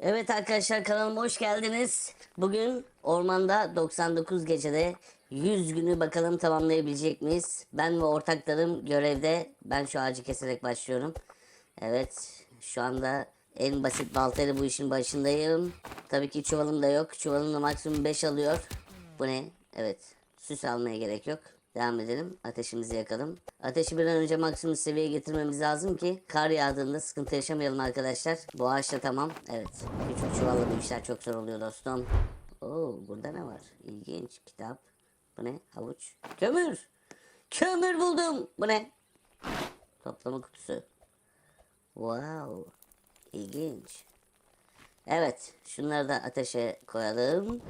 Evet arkadaşlar kanalıma hoş geldiniz. Bugün ormanda 99 gecede 100 günü bakalım tamamlayabilecek miyiz? Ben ve ortaklarım görevde. Ben şu ağacı keserek başlıyorum. Evet şu anda en basit baltayla bu işin başındayım. Tabii ki çuvalım da yok. Çuvalım da maksimum 5 alıyor. Bu ne? Evet süs almaya gerek yok. Devam edelim. Ateşimizi yakalım. Ateşi bir an önce maksimum seviyeye getirmemiz lazım ki kar yağdığında sıkıntı yaşamayalım arkadaşlar. Bu ağaç da tamam. Evet. Küçük çuvalla bu işler çok zor oluyor dostum. Oo burada ne var? İlginç kitap. Bu ne? Havuç. Kömür. Kömür buldum. Bu ne? Toplama kutusu. Wow. İlginç. Evet. Şunları da ateşe koyalım.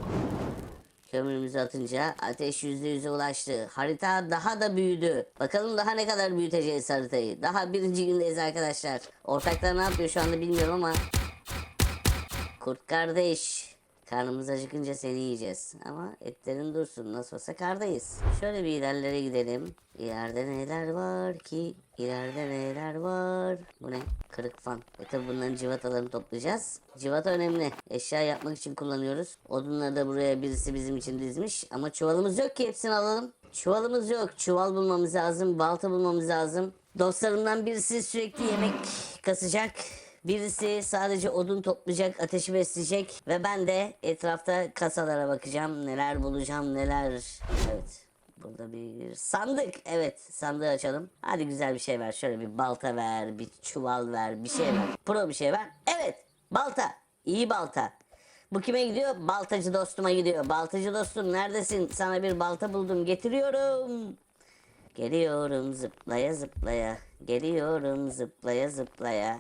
Kömürümüzü atınca ateş yüzde yüze ulaştı. Harita daha da büyüdü. Bakalım daha ne kadar büyüteceğiz haritayı. Daha birinci gündeyiz arkadaşlar. Ortaklar ne yapıyor şu anda bilmiyorum ama. Kurt kardeş. Karnımız acıkınca seni yiyeceğiz. Ama etlerin dursun. Nasıl olsa kardayız. Şöyle bir ilerlere gidelim. İleride neler var ki? İleride neler var? Bu ne? Kırık fan. E tabi bunların civatalarını toplayacağız. Civata önemli. Eşya yapmak için kullanıyoruz. Odunları da buraya birisi bizim için dizmiş. Ama çuvalımız yok ki hepsini alalım. Çuvalımız yok. Çuval bulmamız lazım. Balta bulmamız lazım. Dostlarımdan birisi sürekli yemek kasacak. Birisi sadece odun toplayacak, ateşi besleyecek ve ben de etrafta kasalara bakacağım. Neler bulacağım, neler. Evet. Burada bir sandık. Evet, sandığı açalım. Hadi güzel bir şey ver. Şöyle bir balta ver, bir çuval ver, bir şey ver. Pro bir şey ver. Evet, balta. İyi balta. Bu kime gidiyor? Baltacı dostuma gidiyor. Baltacı dostum neredesin? Sana bir balta buldum. Getiriyorum. Geliyorum zıplaya zıplaya. Geliyorum zıplaya zıplaya.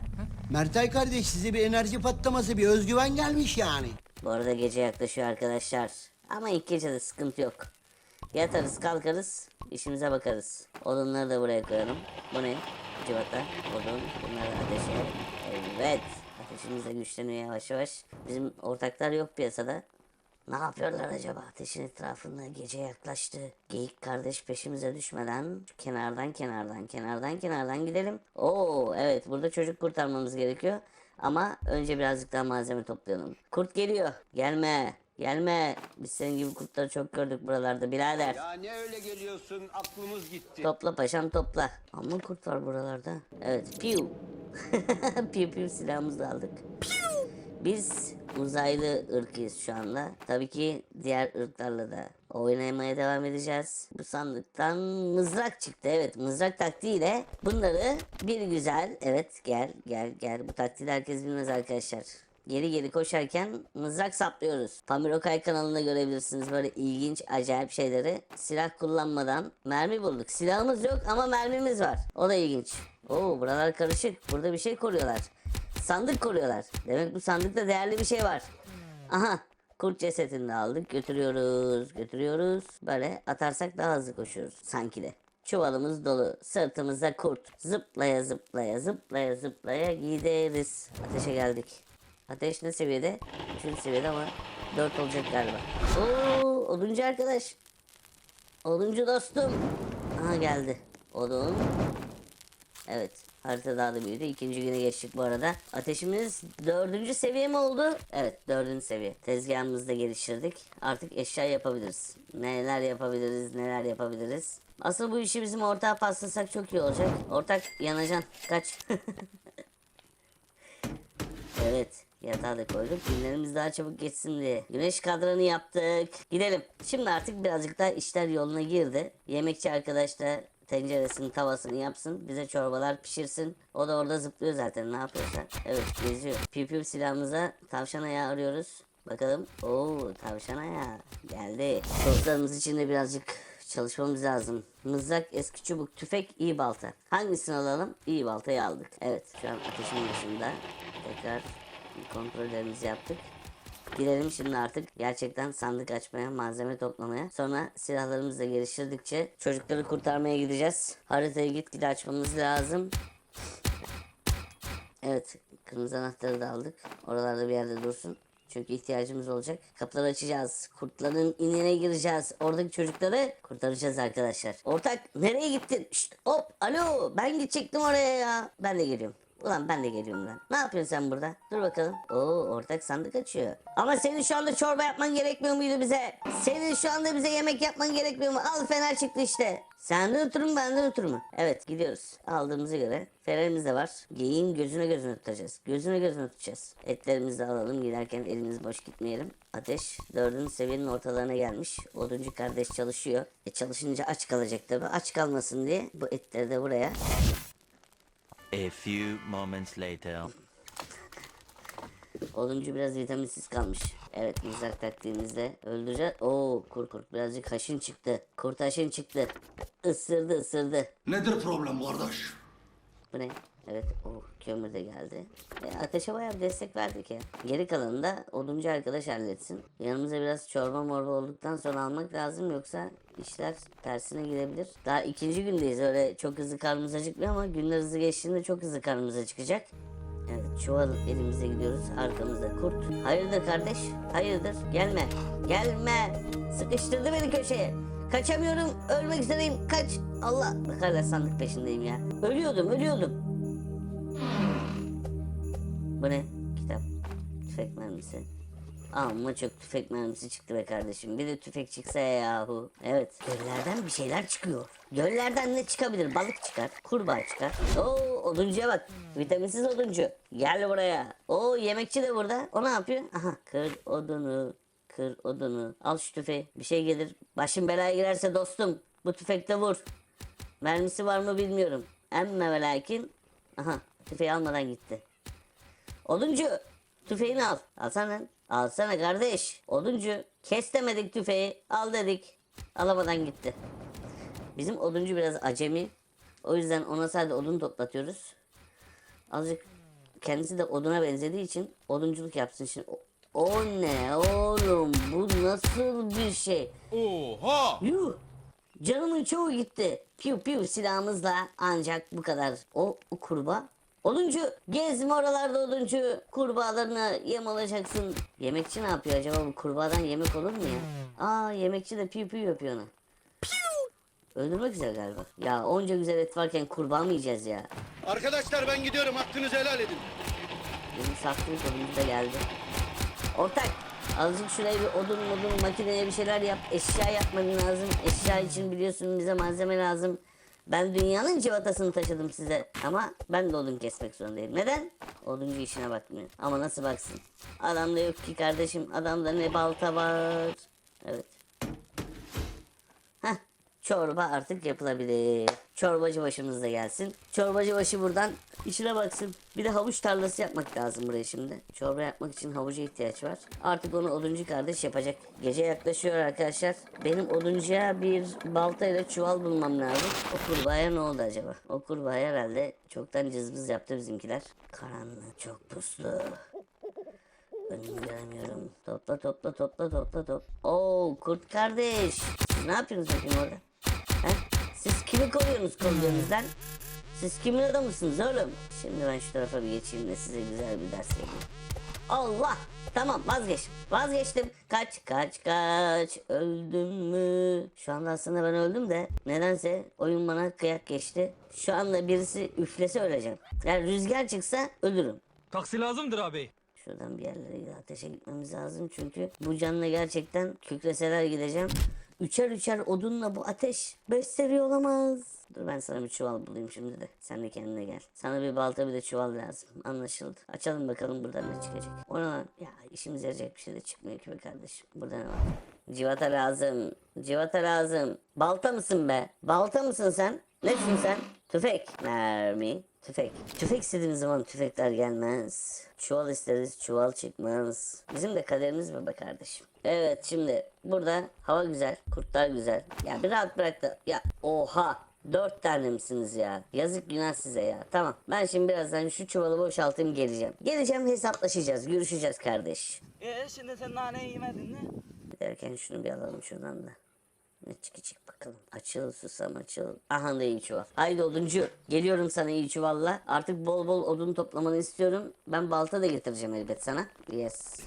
Mertay kardeş size bir enerji patlaması, bir özgüven gelmiş yani. Bu arada gece yaklaşıyor arkadaşlar. Ama ilk gecede sıkıntı yok. Yatarız kalkarız işimize bakarız. Odunları da buraya koyalım. Bu ne? Civata, odun, bunları ateşe. Evet. Ateşimiz de güçleniyor yavaş yavaş. Bizim ortaklar yok piyasada. Ne yapıyorlar acaba? Ateşin etrafında gece yaklaştı. Geyik kardeş peşimize düşmeden kenardan kenardan kenardan kenardan gidelim. Oo evet burada çocuk kurtarmamız gerekiyor. Ama önce birazcık daha malzeme toplayalım. Kurt geliyor. Gelme. Gelme. Biz senin gibi kurtları çok gördük buralarda birader. Ya ne öyle geliyorsun aklımız gitti. Topla paşam topla. Ama kurt var buralarda. Evet. Piu. piu piu silahımızı aldık. Biz uzaylı ırkıyız şu anda. Tabii ki diğer ırklarla da oynamaya devam edeceğiz. Bu sandıktan mızrak çıktı. Evet mızrak taktiğiyle bunları bir güzel evet gel gel gel. Bu taktiği herkes bilmez arkadaşlar. Geri geri koşarken mızrak saplıyoruz. Pamir Okay kanalında görebilirsiniz böyle ilginç acayip şeyleri. Silah kullanmadan mermi bulduk. Silahımız yok ama mermimiz var. O da ilginç. Oo buralar karışık. Burada bir şey koruyorlar. Sandık koruyorlar. Demek bu sandıkta değerli bir şey var. Aha kurt cesetini aldık götürüyoruz götürüyoruz. Böyle atarsak daha hızlı koşuyoruz sanki de. Çuvalımız dolu sırtımızda kurt. Zıplaya zıplaya zıplaya zıplaya gideriz. Ateşe geldik. Ateş ne seviyede? Üçüncü seviyede ama dört olacak galiba. Oo oduncu arkadaş. Oduncu dostum. Aha geldi. Odun. Evet. Harita daha da büyüdü. İkinci güne geçtik bu arada. Ateşimiz dördüncü seviye mi oldu? Evet dördüncü seviye. Tezgahımızı da geliştirdik. Artık eşya yapabiliriz. Neler yapabiliriz neler yapabiliriz. Asıl bu işi bizim ortağa paslasak çok iyi olacak. Ortak yanacan. Kaç. evet. Yatağı da koyduk. Günlerimiz daha çabuk geçsin diye. Güneş kadranı yaptık. Gidelim. Şimdi artık birazcık daha işler yoluna girdi. Yemekçi arkadaş da tenceresini tavasını yapsın. Bize çorbalar pişirsin. O da orada zıplıyor zaten ne yapıyorsa. Evet geziyor. Piu piu silahımıza tavşan ayağı arıyoruz. Bakalım. Oo tavşan ayağı. Geldi. Dostlarımız için de birazcık çalışmamız lazım. Mızrak, eski çubuk, tüfek, iyi balta. Hangisini alalım? İyi baltayı aldık. Evet şu an ateşin başında. Tekrar kontrollerimizi yaptık. Gidelim şimdi artık gerçekten sandık açmaya, malzeme toplamaya. Sonra silahlarımızı da geliştirdikçe çocukları kurtarmaya gideceğiz. Haritayı gitgide açmamız lazım. Evet, kırmızı anahtarı da aldık. Oralarda bir yerde dursun. Çünkü ihtiyacımız olacak. Kapıları açacağız. Kurtların inine gireceğiz. Oradaki çocukları kurtaracağız arkadaşlar. Ortak nereye gittin? Şşt, hop alo ben gidecektim oraya ya. Ben de geliyorum. Ulan ben de geliyorum lan. Ne yapıyorsun sen burada? Dur bakalım. Oo ortak sandık açıyor. Ama senin şu anda çorba yapman gerekmiyor muydu bize? Senin şu anda bize yemek yapman gerekmiyor mu? Al fener çıktı işte. Senden ötürü mü benden ötürü mü? Evet gidiyoruz. Aldığımıza göre fenerimiz de var. Geyiğin gözüne gözüne tutacağız. Gözüne gözüne tutacağız. Etlerimizi de alalım. Giderken elimiz boş gitmeyelim. Ateş dördüncü seviyenin ortalarına gelmiş. Oduncu kardeş çalışıyor. E çalışınca aç kalacak tabi. Aç kalmasın diye bu etleri de buraya A few moments later. Oduncu biraz vitaminsiz kalmış. Evet mızrak taktiğimizde öldüreceğiz. Oo kurt kurt birazcık haşin çıktı. Kurt haşin çıktı. Isırdı ısırdı. Nedir problem kardeş? Bu ne? Evet o kömür de geldi. E, ateşe bayağı destek verdik ya. Geri kalanını da oduncu arkadaş halletsin. Yanımıza biraz çorba morba olduktan sonra almak lazım yoksa işler tersine gidebilir. Daha ikinci gündeyiz öyle çok hızlı karnımız acıkmıyor ama günler hızlı geçtiğinde çok hızlı karnımız acıkacak. Evet çuval elimizde gidiyoruz arkamızda kurt. Hayırdır kardeş? Hayırdır? Gelme. Gelme. Sıkıştırdı beni köşeye. Kaçamıyorum. Ölmek üzereyim. Kaç. Allah. Hala sandık peşindeyim ya. Ölüyordum ölüyordum. Bu ne? Kitap. Tüfek mermisi. Amma çok tüfek mermisi çıktı be kardeşim. Bir de tüfek çıksa ya yahu. Evet. Göllerden bir şeyler çıkıyor. Göllerden ne çıkabilir? Balık çıkar. Kurbağa çıkar. Oo oduncuya bak. Vitaminsiz oduncu. Gel buraya. Oo yemekçi de burada. O ne yapıyor? Aha kır odunu. Kır odunu. Al şu tüfeği. Bir şey gelir. Başın belaya girerse dostum. Bu tüfekte vur. Mermisi var mı bilmiyorum. Emme ve lakin. Aha tüfeği almadan gitti. Oduncu tüfeğini al. Alsana. Alsana kardeş. Oduncu kes demedik tüfeği. Al dedik. Alamadan gitti. Bizim oduncu biraz acemi. O yüzden ona sadece odun toplatıyoruz. Azıcık kendisi de oduna benzediği için odunculuk yapsın şimdi. O, o ne oğlum? Bu nasıl bir şey? Oha! Yuh! Canımın çoğu gitti. Piu piu silahımızla ancak bu kadar. O, o kurbağa. Oduncu gezme oralarda oduncu. Kurbağalarını yem alacaksın. Yemekçi ne yapıyor acaba bu kurbağadan yemek olur mu ya? Aa yemekçi de piu piu yapıyor ona. Öldürmek üzere galiba. Ya onca güzel et varken kurbağa mı yiyeceğiz ya? Arkadaşlar ben gidiyorum hakkınızı helal edin. Bizim sattığımız oduncu da geldi. Ortak azıcık şuraya bir odun modun makineye bir şeyler yap. Eşya yapman lazım. Eşya için biliyorsun bize malzeme lazım. Ben dünyanın civatasını taşıdım size. Ama ben de odun kesmek zorundayım. Neden? Oduncu işine bakmıyor. Ama nasıl baksın? Adamda yok ki kardeşim. Adamda ne balta var. Evet. Heh, çorba artık yapılabilir. Çorbacı başımız da gelsin. Çorbacı başı buradan işine baksın. Bir de havuç tarlası yapmak lazım buraya şimdi. Çorba yapmak için havuca ihtiyaç var. Artık onu oduncu kardeş yapacak. Gece yaklaşıyor arkadaşlar. Benim oduncuya bir balta ile çuval bulmam lazım. O kurbağaya ne oldu acaba? O kurbağaya herhalde çoktan cızbız yaptı bizimkiler. Karanlık, çok puslu. Önümü göremiyorum. Topla topla topla topla top. Oo kurt kardeş. Ne yapıyorsunuz bakayım orada? Siz kimi koruyorsunuz kollarınızdan? Siz kimin adamısınız oğlum? Şimdi ben şu tarafa bir geçeyim de size güzel bir ders vereyim. Allah! Tamam vazgeçtim. Vazgeçtim. Kaç kaç kaç. Öldüm mü? Şu anda aslında ben öldüm de nedense oyun bana kıyak geçti. Şu anda birisi üflese öleceğim. Yani rüzgar çıksa ölürüm. Taksi lazımdır abi. Şuradan bir yerlere ateşe gitmemiz lazım çünkü bu canla gerçekten kükreseler gideceğim. Üçer üçer odunla bu ateş beş seviye olamaz. Dur ben sana bir çuval bulayım şimdi de. Sen de kendine gel. Sana bir balta bir de çuval lazım. Anlaşıldı. Açalım bakalım buradan ne çıkacak. O ne lan? Ya işimize yarayacak bir şey de çıkmıyor ki be kardeşim. Burada ne var? Civata lazım. Civata lazım. Balta mısın be? Balta mısın sen? Nesin sen? Tüfek. Mermi. Tüfek. Tüfek istediğimiz zaman tüfekler gelmez. Çuval isteriz çuval çıkmaz. Bizim de kaderimiz bu be kardeşim. Evet şimdi burada hava güzel. Kurtlar güzel. Ya bir rahat bırak da. Ya oha. Dört tane misiniz ya? Yazık günah size ya. Tamam. Ben şimdi birazdan şu çuvalı boşaltayım geleceğim. Geleceğim hesaplaşacağız. Görüşeceğiz kardeş. E şimdi sen nane yemedin mi? Derken şunu bir alalım şuradan da. Ne çıkacak bakalım. Açıl susam açıl. Aha da iyi çuval. Haydi oduncu. Geliyorum sana iyi çuvalla. Artık bol bol odun toplamanı istiyorum. Ben balta da getireceğim elbet sana. Yes.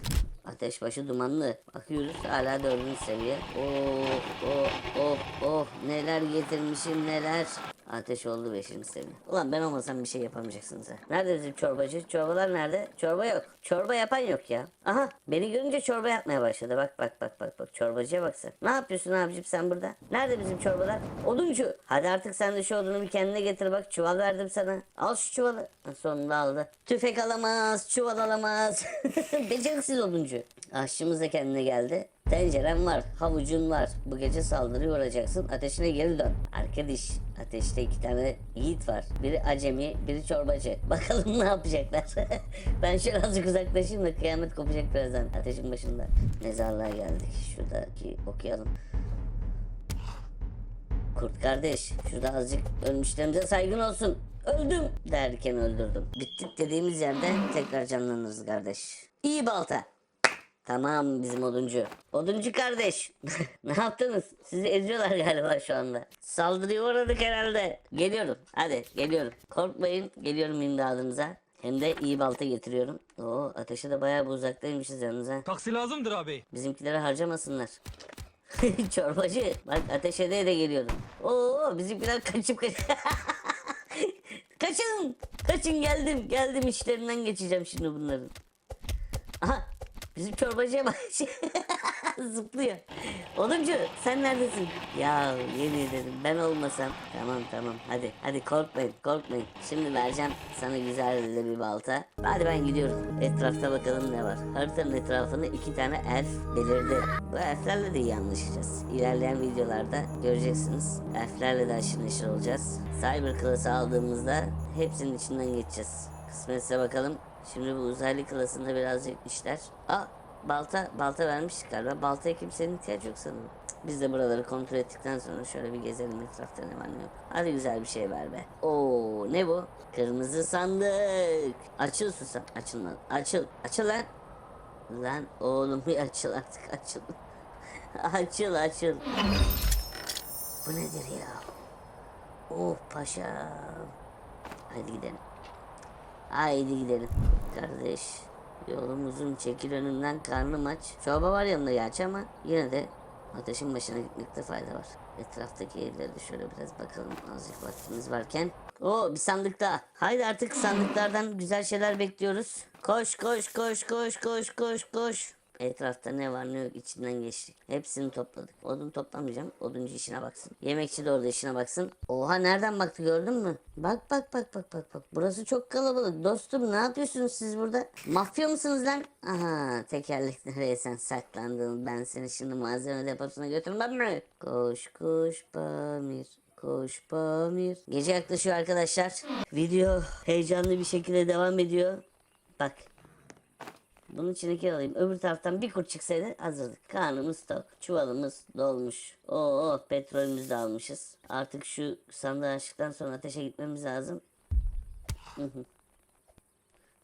Ateş başı dumanlı. Bakıyoruz hala dördüncü seviye. Oh oh oh oh neler getirmişim neler. Ateş oldu 5. seviye. Ulan ben olmasam bir şey yapamayacaksınız ha. Nerede bizim çorbacı? Çorbalar nerede? Çorba yok. Çorba yapan yok ya. Aha beni görünce çorba yapmaya başladı. Bak bak bak bak bak. Çorbacıya bak sen. Ne yapıyorsun abicim sen burada? Nerede bizim çorbalar? Oduncu. Hadi artık sen de şu odunu bir kendine getir bak. Çuval verdim sana. Al şu çuvalı. Sonunda aldı. Tüfek alamaz. Çuval alamaz. Beceriksiz oduncu. Aşçımız da kendine geldi. Tenceren var, havucun var. Bu gece saldırıya uğrayacaksın. Ateşine geri dön. Arkadaş, ateşte iki tane yiğit var. Biri acemi, biri çorbacı. Bakalım ne yapacaklar. ben şöyle azıcık uzaklaşayım da kıyamet kopacak birazdan. Ateşin başında. Mezarlığa geldik. Şuradaki okuyalım. Kurt kardeş, şurada azıcık ölmüşlerimize saygın olsun. Öldüm derken öldürdüm. Bittik dediğimiz yerde tekrar canlanırız kardeş. İyi balta. Tamam bizim oduncu. Oduncu kardeş. ne yaptınız? Sizi eziyorlar galiba şu anda. Saldırıya uğradık herhalde. Geliyorum. Hadi geliyorum. Korkmayın. Geliyorum imdadınıza. Hem de iyi balta getiriyorum. Oo ateşe de bayağı bir uzaktaymışız yalnız ha. Taksi lazımdır abi. Bizimkileri harcamasınlar. Çorbacı. Bak ateş ede de geliyorum. Oo bizimkiler kaçıp kaç. Kaçın. Kaçın geldim. Geldim işlerinden geçeceğim şimdi bunların. Aha bizim çorbacıya bak. Zıplıyor. Oduncu sen neredesin? Ya yemin ederim ben olmasam. Tamam tamam hadi hadi korkmayın korkmayın. Şimdi vereceğim sana güzel de bir balta. Hadi ben gidiyorum. Etrafta bakalım ne var. Haritanın etrafını iki tane elf belirdi. Bu elflerle de iyi anlaşacağız. İlerleyen videolarda göreceksiniz. Elflerle de aşırı neşir olacağız. Cyber klası aldığımızda hepsinin içinden geçeceğiz. Kısmetse bakalım. Şimdi bu uzaylı klasında birazcık işler. Aa balta balta vermiştik galiba. Baltaya kimsenin ihtiyacı yok sanırım. Biz de buraları kontrol ettikten sonra şöyle bir gezelim etrafta ne var ne yok. Hadi güzel bir şey ver be. Oo ne bu? Kırmızı sandık. Açıl susam. Açıl lan. Açıl. Açıl lan. Lan oğlum bir açıl artık açıl. açıl açıl. Bu nedir ya? Oh paşam. Hadi gidelim. Haydi gidelim. Kardeş yolumuzun çekil önümden karnım aç. Çorba var yanında gerçi ama yine de ateşin başına gitmekte fayda var. Etraftaki evlere de şöyle biraz bakalım azıcık vaktimiz varken. Oo bir sandık daha. Haydi artık sandıklardan güzel şeyler bekliyoruz. Koş koş koş koş koş koş koş. Etrafta ne var ne yok içinden geçtik. Hepsini topladık. Odun toplamayacağım. Oduncu işine baksın. Yemekçi de orada işine baksın. Oha nereden baktı gördün mü? Bak bak bak bak bak bak. Burası çok kalabalık. Dostum ne yapıyorsunuz siz burada? Mafya mısınız lan? Aha tekerlek nereye sen saklandın? Ben seni şimdi malzeme deposuna götürmem mi? Koş koş Pamir. Koş Pamir. Gece yaklaşıyor arkadaşlar. Video heyecanlı bir şekilde devam ediyor. Bak bunun içindeki alayım. Öbür taraftan bir kurt çıksaydı hazırdık. Karnımız tok. Çuvalımız dolmuş. Oo petrolümüzü de almışız. Artık şu sandığı açtıktan sonra ateşe gitmemiz lazım.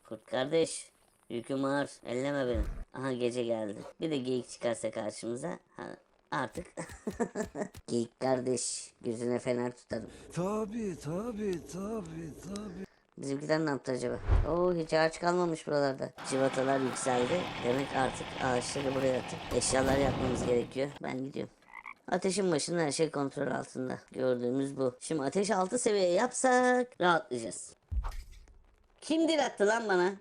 Kurt kardeş. Yüküm ağır. Elleme beni. Aha gece geldi. Bir de geyik çıkarsa karşımıza. Ha, artık. geyik kardeş. Gözüne fener tutarım. Tabi tabi tabi tabi. Bizimkiler ne yaptı acaba? Oo hiç ağaç kalmamış buralarda. Civatalar yükseldi. Demek artık ağaçları buraya atıp eşyalar yapmamız gerekiyor. Ben gidiyorum. Ateşin başında her şey kontrol altında. Gördüğümüz bu. Şimdi ateş 6 seviye yapsak rahatlayacağız. Kim dil attı lan bana?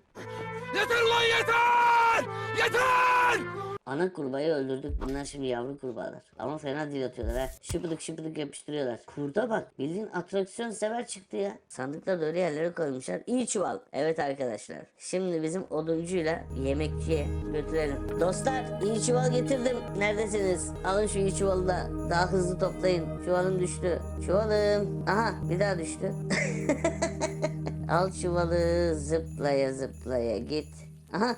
Yeter lan yeter! Yeter! Ana kurbağayı öldürdük. Bunlar şimdi yavru kurbağalar. Ama fena dil atıyorlar ha. Şıpıdık şıpıdık yapıştırıyorlar. Kurda bak. Bildiğin atraksiyon sever çıktı ya. Sandıkları da öyle yerlere koymuşlar. İyi çuval. Evet arkadaşlar. Şimdi bizim oduncuyla yemekçiye götürelim. Dostlar iyi çuval getirdim. Neredesiniz? Alın şu iyi çuvalı da. Daha hızlı toplayın. Çuvalım düştü. Çuvalım. Aha bir daha düştü. Al çuvalı zıplaya zıplaya git. Aha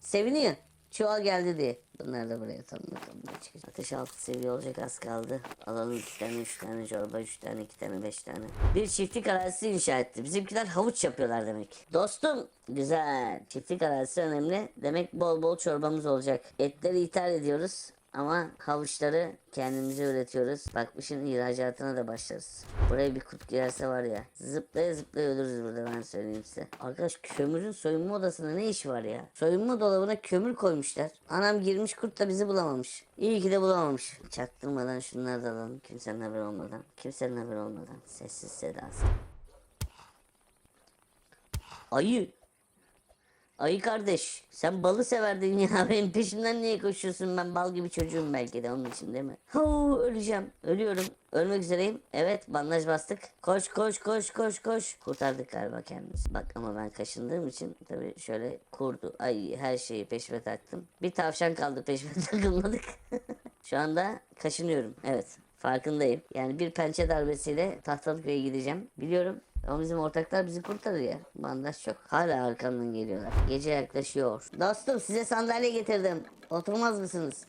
seviniyor. Çuval geldi diye. Bunlar da buraya tam bakalım. ne çıkacak. Ateş altı seviye olacak az kaldı. Alalım iki tane, üç tane çorba, üç tane, iki tane, beş tane. Bir çiftlik arazisi inşa etti. Bizimkiler havuç yapıyorlar demek. Dostum güzel. Çiftlik arazisi önemli. Demek bol bol çorbamız olacak. Etleri ithal ediyoruz. Ama havuçları kendimize üretiyoruz. Bakmışın ihracatına da başlarız. Buraya bir kurt girerse var ya zıplaya zıplaya ölürüz burada ben söyleyeyim size. Arkadaş kömürün soyunma odasında ne işi var ya? Soyunma dolabına kömür koymuşlar. Anam girmiş kurt da bizi bulamamış. İyi ki de bulamamış. Çaktırmadan şunları da alalım. Kimsenin haberi olmadan. Kimsenin haberi olmadan. Sessiz sedasız. Ayı. Ayı kardeş sen balı severdin ya. Benim peşimden niye koşuyorsun? Ben bal gibi çocuğum belki de onun için değil mi? Huu, öleceğim. Ölüyorum. Ölmek üzereyim. Evet bandaj bastık. Koş koş koş koş koş. Kurtardık galiba kendimizi. Bak ama ben kaşındığım için tabii şöyle kurdu. Ay her şeyi peşime taktım. Bir tavşan kaldı peşime takılmadık. Şu anda kaşınıyorum. Evet farkındayım. Yani bir pençe darbesiyle Tahtalıköy'e gideceğim. Biliyorum ama bizim ortaklar bizi kurtarır ya. Bandaj çok. Hala arkamdan geliyorlar. Gece yaklaşıyor. Dostum size sandalye getirdim. Oturmaz mısınız?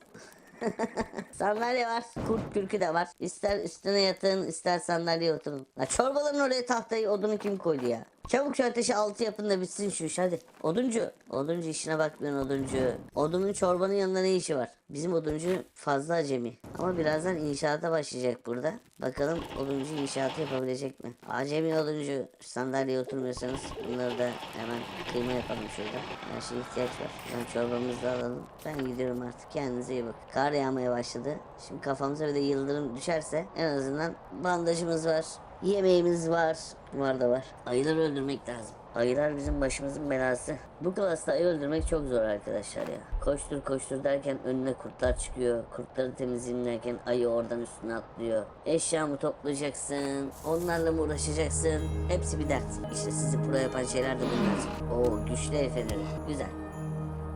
sandalye var. Kurt kürkü de var. İster üstüne yatın ister sandalyeye oturun. La çorbaların oraya tahtayı odunu kim koydu ya? Çabuk şu ateşi altı yapın da bitsin şu iş hadi. Oduncu. Oduncu işine bakmıyorsun oduncu. Odunun çorbanın yanında ne işi var? Bizim oduncu fazla acemi. Ama birazdan inşaata başlayacak burada. Bakalım oduncu inşaatı yapabilecek mi? Acemi oduncu sandalyeye oturmuyorsanız bunları da hemen kıyma yapalım şurada. Her şeye ihtiyaç var. Ben çorbamızı da alalım. Ben gidiyorum artık. Kendinize iyi bakın. Kar yağmaya başladı. Şimdi kafamıza bir de yıldırım düşerse en azından bandajımız var. Yemeğimiz var. Var da var. Ayıları öldürmek lazım. Ayılar bizim başımızın belası. Bu klasta ayı öldürmek çok zor arkadaşlar ya. Koştur koştur derken önüne kurtlar çıkıyor. Kurtları temizleyeyim derken ayı oradan üstüne atlıyor. Eşyamı toplayacaksın. Onlarla mı uğraşacaksın? Hepsi bir dert. İşte sizi pro yapan şeyler de bunlar. Oo güçlü el feneri. Güzel.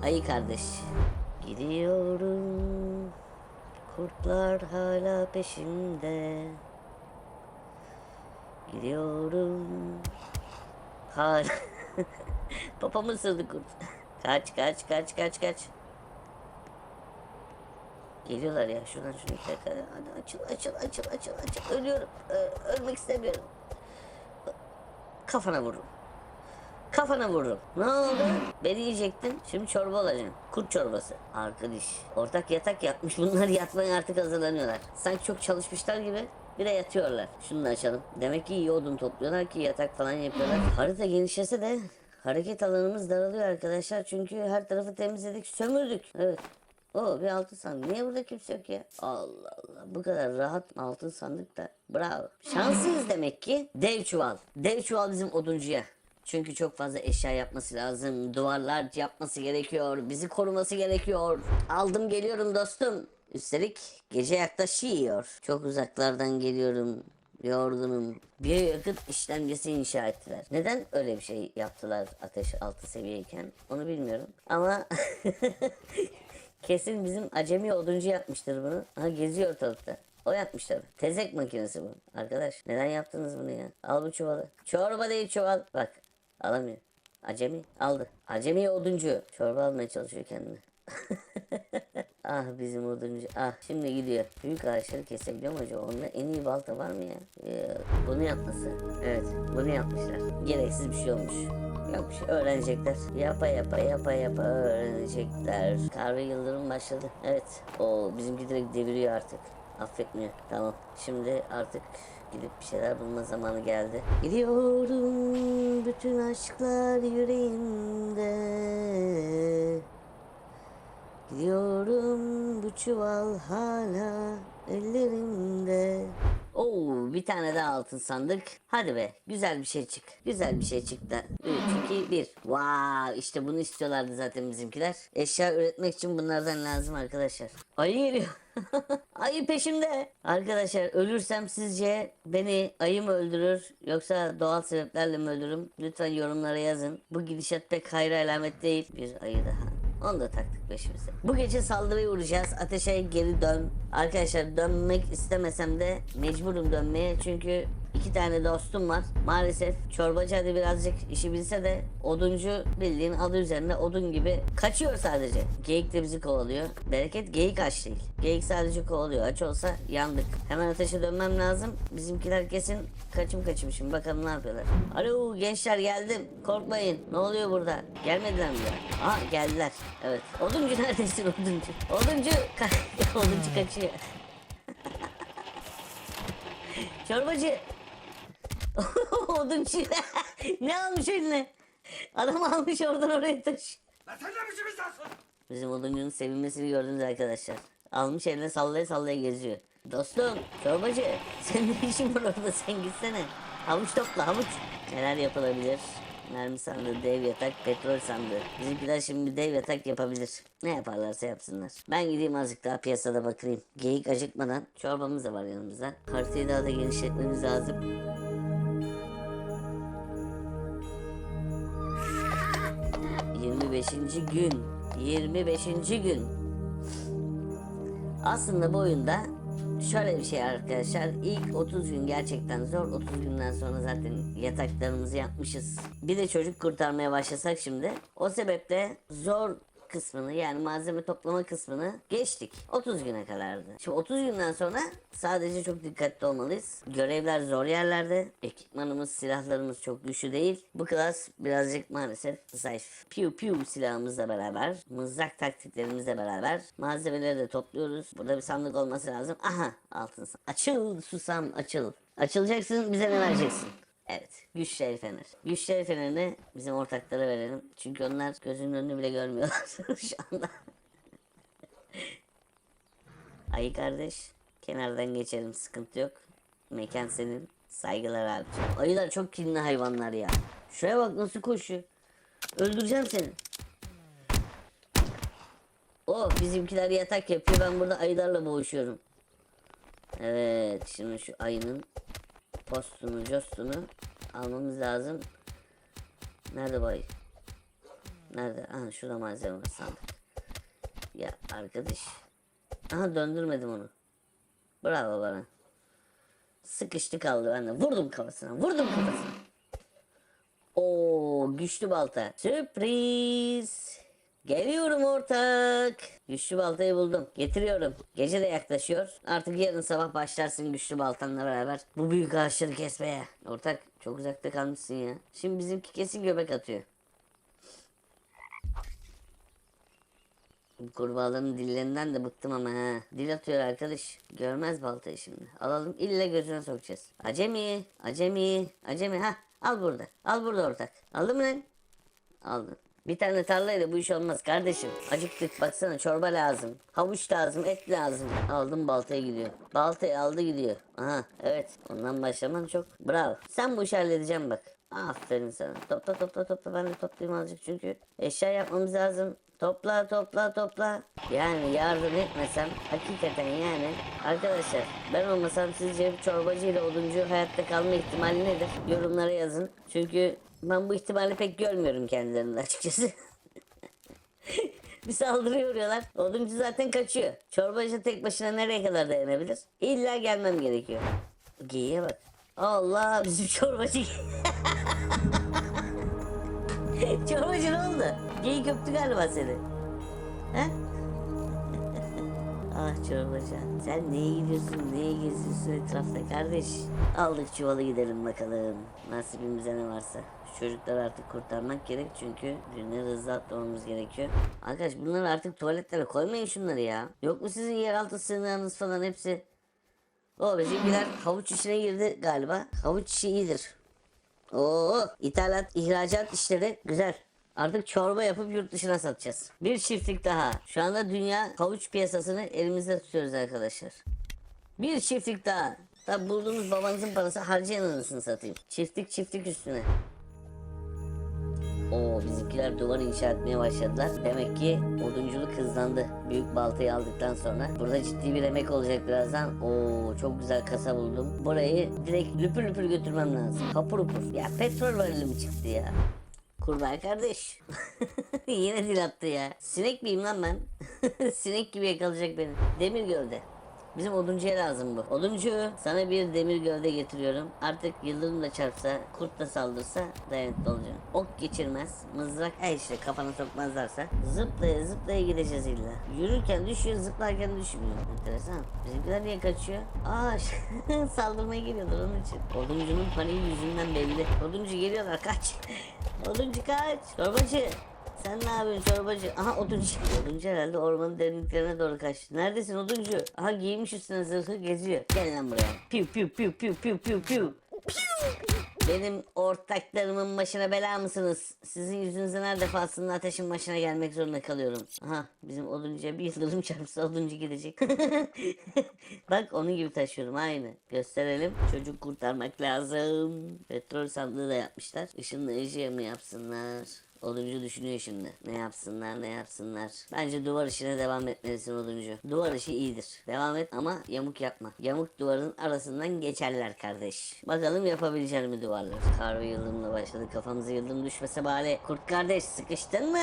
Ayı kardeş. Gidiyorum. Kurtlar hala peşimde. Gidiyorum. Hala. Papamı ısırdı kurt. Kaç kaç kaç kaç kaç. Geliyorlar ya şuradan şuraya tekrar. Hadi açıl açıl açıl açıl açıl. Ölüyorum. Ö- ölmek istemiyorum. Kafana vururum. Kafana vururum. Ne oldu? Beni yiyecektin. Şimdi çorba alacaksın. Kurt çorbası. Arkadaş. Ortak yatak yapmış. Bunlar yatmaya artık hazırlanıyorlar. Sanki çok çalışmışlar gibi. Bir de yatıyorlar. Şunu da açalım. Demek ki iyi odun topluyorlar ki yatak falan yapıyorlar. Harita genişlese de hareket alanımız daralıyor arkadaşlar. Çünkü her tarafı temizledik, sömürdük. Evet. O bir altın sandık. Niye burada kimse yok ya? Allah Allah. Bu kadar rahat altın sandık da. Bravo. Şanslıyız demek ki. Dev çuval. Dev çuval bizim oduncuya. Çünkü çok fazla eşya yapması lazım. Duvarlar yapması gerekiyor. Bizi koruması gerekiyor. Aldım geliyorum dostum. Üstelik gece yaklaşıyor. Çok uzaklardan geliyorum. Yorgunum. Bir yakıt işlemcisi inşa ettiler. Neden öyle bir şey yaptılar ateş altı seviyeyken? Onu bilmiyorum. Ama kesin bizim acemi oduncu yapmıştır bunu. Ha geziyor ortalıkta. O yapmış tabii. Tezek makinesi bu. Arkadaş neden yaptınız bunu ya? Al bu çuvalı. Çorba değil çuval. Bak alamıyor. Acemi aldı. Acemi oduncu. Çorba almaya çalışıyor kendine. ah bizim oduncu. Ah şimdi gidiyor. Büyük ağaçları kesebiliyor mu acaba? Onda en iyi balta var mı ya? Ee, bunu yapması. Evet bunu yapmışlar. Gereksiz bir şey olmuş. Yok şey öğrenecekler. Yapa yapa yapa yapa öğrenecekler. Kahve yıldırım başladı. Evet. O bizimki direkt deviriyor artık. Affetmiyor. Tamam. Şimdi artık gidip bir şeyler bulma zamanı geldi. Gidiyorum bütün aşklar yüreğimde. Gidiyorum bu çuval hala ellerimde. Oo bir tane daha altın sandık. Hadi be güzel bir şey çık. Güzel bir şey çıktı. 3, 2, 1. Wow işte bunu istiyorlardı zaten bizimkiler. Eşya üretmek için bunlardan lazım arkadaşlar. Ayı geliyor. ayı peşimde. Arkadaşlar ölürsem sizce beni ayı mı öldürür yoksa doğal sebeplerle mi öldürürüm? Lütfen yorumlara yazın. Bu gidişat pek hayra alamet değil. Bir ayı daha. Onu da taktık peşimize. Bu gece saldırıya uğrayacağız. Ateşe geri dön. Arkadaşlar dönmek istemesem de mecburum dönmeye. Çünkü iki tane dostum var. Maalesef çorbacı hadi birazcık işi bilse de oduncu bildiğin adı üzerine odun gibi kaçıyor sadece. Geyik de bizi kovalıyor. Bereket geyik aç değil. Geyik sadece kovalıyor. Aç olsa yandık. Hemen ateşe dönmem lazım. Bizimkiler kesin kaçım kaçım bakalım ne yapıyorlar. Alo gençler geldim. Korkmayın. Ne oluyor burada? Gelmediler mi ya? Aa geldiler. Evet. Oduncu neredesin oduncu? Oduncu ka- oduncu kaçıyor. Çorbacı. Oduncu. ne almış eline? Adam almış oradan oraya taş. Bizim oduncunun sevinmesini gördünüz arkadaşlar. Almış eline sallaya sallaya geziyor. Dostum, çorbacı, sen ne işin var orada sen gitsene. Havuç topla havuç. Neler yapılabilir? Mermi sandığı, dev yatak, petrol sandığı. Bizimkiler şimdi dev yatak yapabilir. Ne yaparlarsa yapsınlar. Ben gideyim azıcık daha piyasada bakayım. Geyik acıkmadan çorbamız da var yanımızda. Haritayı daha da genişletmemiz lazım. Yirmi beşinci gün. 25. gün. Aslında bu oyunda şöyle bir şey arkadaşlar. İlk 30 gün gerçekten zor. 30 günden sonra zaten yataklarımızı yapmışız. Bir de çocuk kurtarmaya başlasak şimdi. O sebeple zor kısmını yani malzeme toplama kısmını geçtik. 30 güne kadardı. Şimdi 30 günden sonra sadece çok dikkatli olmalıyız. Görevler zor yerlerde. Ekipmanımız, silahlarımız çok güçlü değil. Bu klas birazcık maalesef zayıf. Piu piu silahımızla beraber, mızrak taktiklerimizle beraber malzemeleri de topluyoruz. Burada bir sandık olması lazım. Aha altın. Açıl susam açıl. Açılacaksın bize ne vereceksin? Evet. Güçleri fener. Güçleri fenerini bizim ortaklara verelim. Çünkü onlar gözünün önünü bile görmüyorlar şu anda. Ayı kardeş. Kenardan geçelim. Sıkıntı yok. Mekan senin. Saygılar abi. Ayılar çok kinli hayvanlar ya. Şuraya bak nasıl koşuyor. Öldüreceğim seni. Oh bizimkiler yatak yapıyor. Ben burada ayılarla boğuşuyorum. Evet. Şimdi şu ayının postunu, costunu almamız lazım. Nerede bu ayı? Nerede? Aha şurada malzeme var sandık. Ya arkadaş. Aha döndürmedim onu. Bravo bana. Sıkıştı kaldı ben de. Vurdum kafasına. Vurdum kafasına. Oo güçlü balta. Sürpriz. Geliyorum ortak. Güçlü baltayı buldum. Getiriyorum. Gece de yaklaşıyor. Artık yarın sabah başlarsın güçlü baltanla beraber. Bu büyük ağaçları kesmeye. Ortak çok uzakta kalmışsın ya. Şimdi bizimki kesin göbek atıyor. Kurbağaların dillerinden de bıktım ama ha. Dil atıyor arkadaş. Görmez baltayı şimdi. Alalım ille gözüne sokacağız. Acemi, acemi, acemi. Ha al burada. Al burada ortak. Aldın mı lan? Aldın. Bir tane tarlayla bu iş olmaz kardeşim. Acıktık baksana çorba lazım. Havuç lazım, et lazım. Aldım baltaya gidiyor. Baltayı aldı gidiyor. Aha evet ondan başlaman çok bravo. Sen bu işi halledeceğim bak. Aferin sana. Topla topla topla ben de toplayayım azıcık çünkü eşya yapmamız lazım. Topla topla topla. Yani yardım etmesem hakikaten yani arkadaşlar ben olmasam sizce çorbacı ile oduncu hayatta kalma ihtimali nedir? Yorumlara yazın. Çünkü ben bu ihtimali pek görmüyorum kendilerinde açıkçası. bir saldırı uğruyorlar. Oduncu zaten kaçıyor. Çorbacı tek başına nereye kadar dayanabilir? İlla gelmem gerekiyor. Geyiğe bak. Allah bizim çorbacı. çorbacı ne oldu? Geyik öptü galiba seni. He? ah çorbacı. Sen neye gidiyorsun, neye geziyorsun etrafta kardeş? Aldık çuvalı gidelim bakalım. Nasibimize ne varsa. Çocukları artık kurtarmak gerek çünkü günleri hızlı atlamamız gerekiyor. Arkadaş bunları artık tuvaletlere koymayın şunları ya. Yok mu sizin yeraltı sığınağınız falan hepsi? O bizimkiler havuç işine girdi galiba. Havuç işi iyidir. Oo, ithalat, ihracat işleri güzel. Artık çorba yapıp yurt dışına satacağız. Bir çiftlik daha. Şu anda dünya havuç piyasasını elimizde tutuyoruz arkadaşlar. Bir çiftlik daha. Tabi bulduğunuz babanızın parası harcayan anasını satayım. Çiftlik çiftlik üstüne. Oo bizimkiler duvar inşa etmeye başladılar. Demek ki odunculuk hızlandı. Büyük baltayı aldıktan sonra. Burada ciddi bir emek olacak birazdan. Oo çok güzel kasa buldum. Burayı direkt lüpür lüpür götürmem lazım. Hapur hapur. Ya petrol mi çıktı ya? Kurbağa kardeş. Yine dil attı ya. Sinek miyim lan ben? Sinek gibi yakalayacak beni. Demir gövde. Bizim oduncuya lazım bu. Oduncu sana bir demir gövde getiriyorum. Artık yıldırım da çarpsa, kurt da saldırsa dayanıklı olacaksın. Ok geçirmez, mızrak her işte kafana sokmazlarsa zıplaya zıplaya gideceğiz illa. Yürürken düşüyor, zıplarken düşmüyor. Enteresan. Bizimkiler niye kaçıyor? Aa saldırmaya geliyorlar onun için. Oduncunun paniği yüzünden belli. Oduncu geliyorlar kaç. Oduncu kaç. Çorbacı. Sen ne yapıyorsun çorbacı? Aha oduncu. Oduncu herhalde ormanın derinliklerine doğru kaçtı. Neredesin oduncu? Aha giymiş üstüne zırhı geziyor. Gel lan buraya. Piu piu piu piu piu piu piu. Benim ortaklarımın başına bela mısınız? Sizin yüzünüzden her defasında ateşin başına gelmek zorunda kalıyorum. Aha bizim oduncuya bir yıldırım çarpsa oduncu gidecek. Bak onun gibi taşıyorum aynı. Gösterelim. Çocuk kurtarmak lazım. Petrol sandığı da yapmışlar. Işınlayıcı mı yapsınlar? Oduncu düşünüyor şimdi. Ne yapsınlar ne yapsınlar. Bence duvar işine devam etmelisin oduncu. Duvar işi iyidir. Devam et ama yamuk yapma. Yamuk duvarın arasından geçerler kardeş. Bakalım yapabilecek mi duvarlar? Kar ve yıldırımla başladı. Kafamıza yıldırım düşmese bari. Kurt kardeş sıkıştın mı?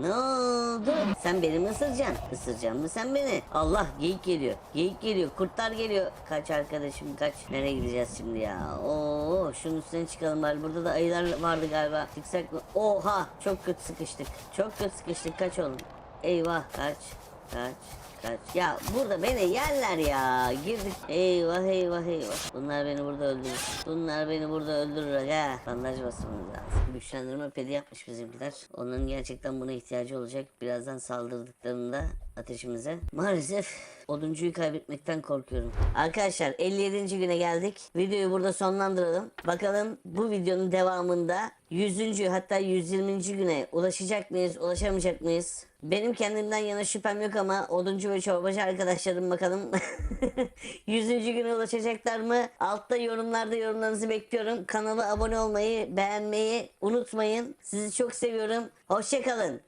Ne oldu? Sen beni mi ısıracaksın? Isıracaksın mı sen beni? Allah geyik geliyor. Geyik geliyor. Kurtlar geliyor. Kaç arkadaşım kaç. Nereye gideceğiz şimdi ya? Oo şunun üstüne çıkalım bari. Burada da ayılar vardı galiba. Çıksak mı? Oha çok kötü sıkıştık. Çok kötü sıkıştık. Kaç oğlum. Eyvah kaç. Kaç. Kaç. Ya burada beni yerler ya. Girdik. Eyvah eyvah eyvah. Bunlar beni burada öldürür. Bunlar beni burada öldürür aga. Bandaj basmamız lazım. Güçlendirme pedi yapmış bizimkiler. Onların gerçekten buna ihtiyacı olacak. Birazdan saldırdıklarında ateşimize. Maalesef oduncuyu kaybetmekten korkuyorum. Arkadaşlar 57. güne geldik. Videoyu burada sonlandıralım. Bakalım bu videonun devamında 100. hatta 120. güne ulaşacak mıyız, ulaşamayacak mıyız? Benim kendimden yana şüphem yok ama oduncu ve çorbacı arkadaşlarım bakalım 100. güne ulaşacaklar mı? Altta yorumlarda yorumlarınızı bekliyorum. Kanala abone olmayı, beğenmeyi unutmayın. Sizi çok seviyorum. Hoşçakalın.